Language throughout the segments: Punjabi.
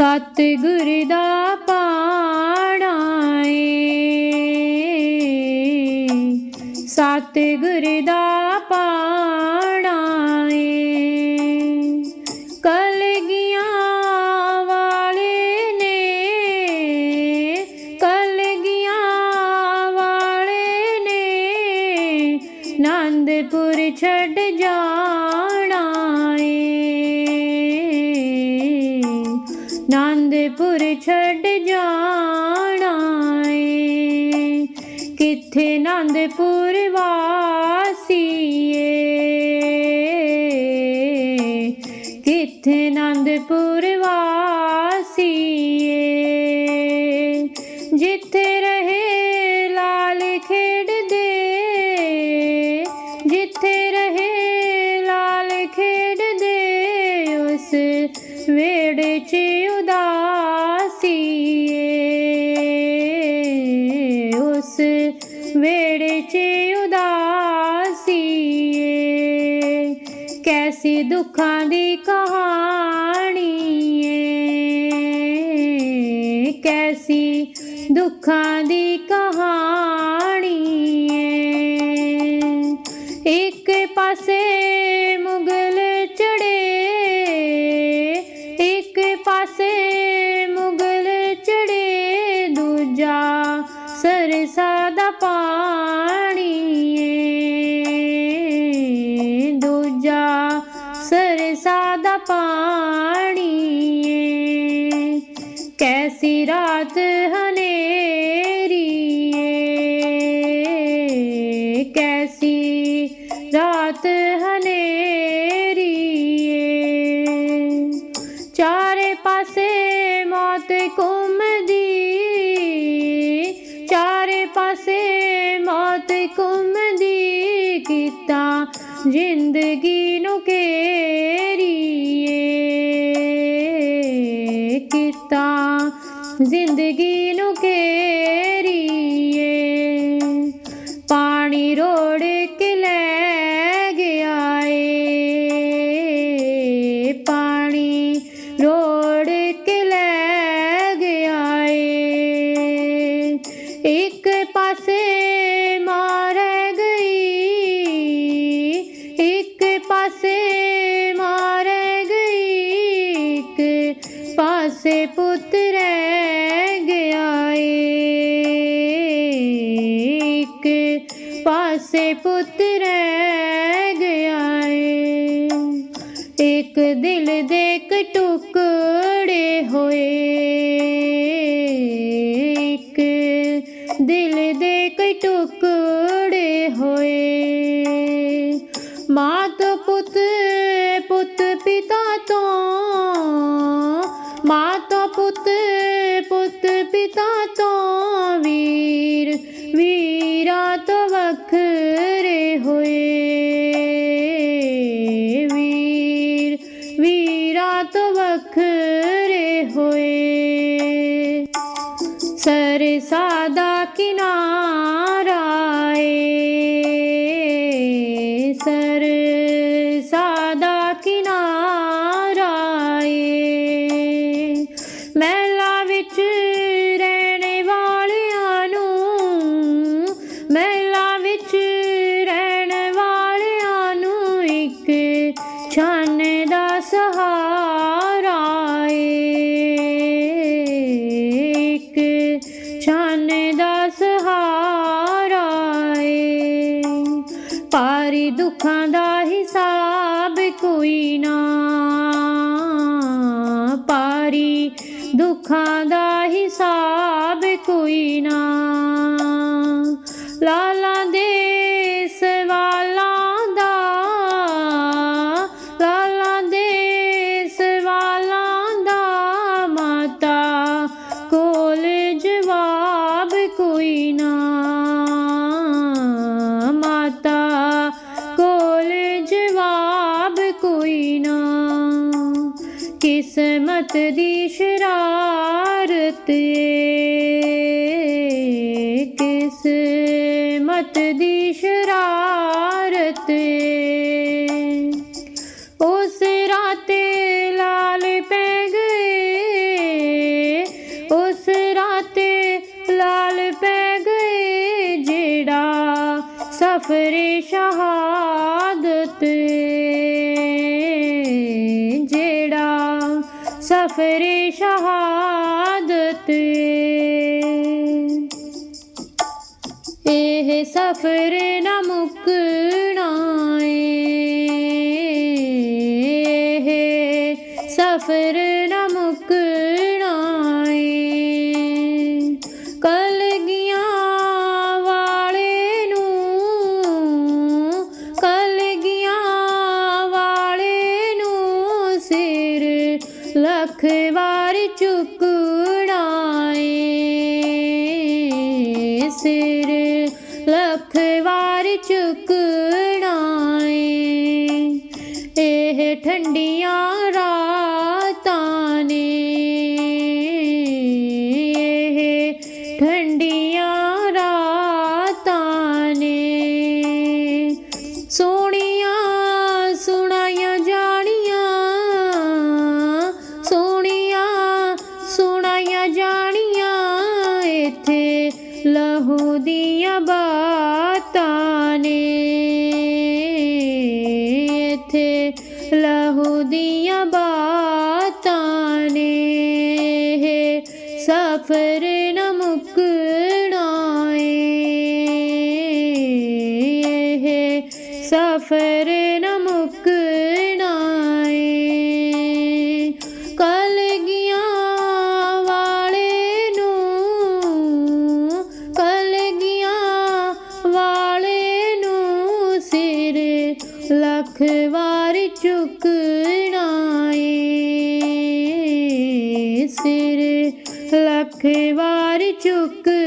ਸਤਿਗੁਰ ਦਾ ਪਾਣਾ ਏ ਸਤਿਗੁਰ ਦਾ ਪਾਣਾ ਨੰਦਪੁਰ ਛੱਡ ਜਾਣਾ ਏ ਕਿੱਥੇ ਨੰਦਪੁਰ ਵਾਸੀਏ ਕਿੱਥੇ ਨੰਦਪੁਰ ਵਾਸੀਏ वेडे उस उदास वे कैसी दुखां दी कहानी ਸਰਸਾ ਦਾ ਪਾਣੀ ਏ ਕੈਸੀ ਰਾਤ ਹਨੇਰੀ ਏ ਕੈਸੀ ਰਾਤ ਹਨੇਰੀ ਏ ਚਾਰੇ ਪਾਸੇ ਮੌਤ ਘੁੰਮਦੀ, ਚਾਰੇ ਪਾਸੇ ਮੌਤ ਘੁੰਮਦੀ, ਕੀਤਾ ਜ਼ਿੰਦਗੀ ਨੂੰ ਘੇਰੀਏ ਇੱਕ ਦਿਲ ਦੇ ਕ ਟੁਕੜੇ ਹੋਏ। ਇੱਕ ਦਿਲ ਦੇ ਕ ਟੁਕੜੇ ਹੋਏ। ਮਾਂ ਛਨ ਦਾ ਸਹਾਰਾ ਏ ਇੱਕ ਛਾਨ ਦਾ ਸਹਾਰਾ ਏ ਪਾਰੀ ਦੁੱਖਾਂ ਦਾ ਹਿਸਾਬ ਕੋਈ ਨਾ। ਪਾਰੀ ਦੁੱਖਾਂ ਦਾ ਹਿਸਾਬ ਕੋਈ ਨਾ। ਲਾਲਾ ਦੇ ਮਤ ਦੀ ਸ਼ਰਾਰਤ ਕਿਸ ਮਤ ਦੀ ਸ਼ਰਾਰਤ ਉਸ ਰਾਤੇ ਲਾਲ ਪੈ ਗਏ। ਉਸ ਰਾਤੇ ਲਾਲ ਪੈ ਗਏ ਜਿਹੜਾ ਸਫਰੇ ਸ਼ਹਾਦਤ सफरे शहादत शहाद सफर ने सफर ਵਾਰ ਏ ਸਿਰ ਲੱਖ ਵਾਰ ਝੁਕਣਾ ਏ ਇਹ ਠੰਡੀਆਂ ਰਾਤਾਂ ਨੇ ਇਹ ਠੰਡੀਆਂ ਲਹੂ ਦੀਆਂ ਬਾਤਾਂ ਨੇ ਇੱਥੇ ਲਹੂ ਦੀਆਂ ਬਾਤਾਂ ਨੇ ਇਹ ਸਫਰ ਨਾ ਮੁਕਣਾ लख वार चुकणाए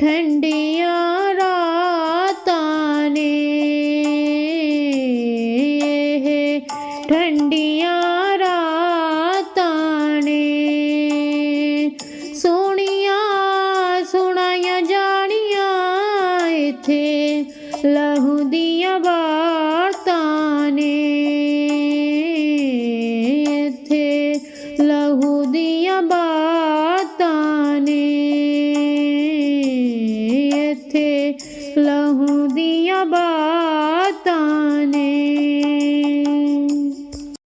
ठी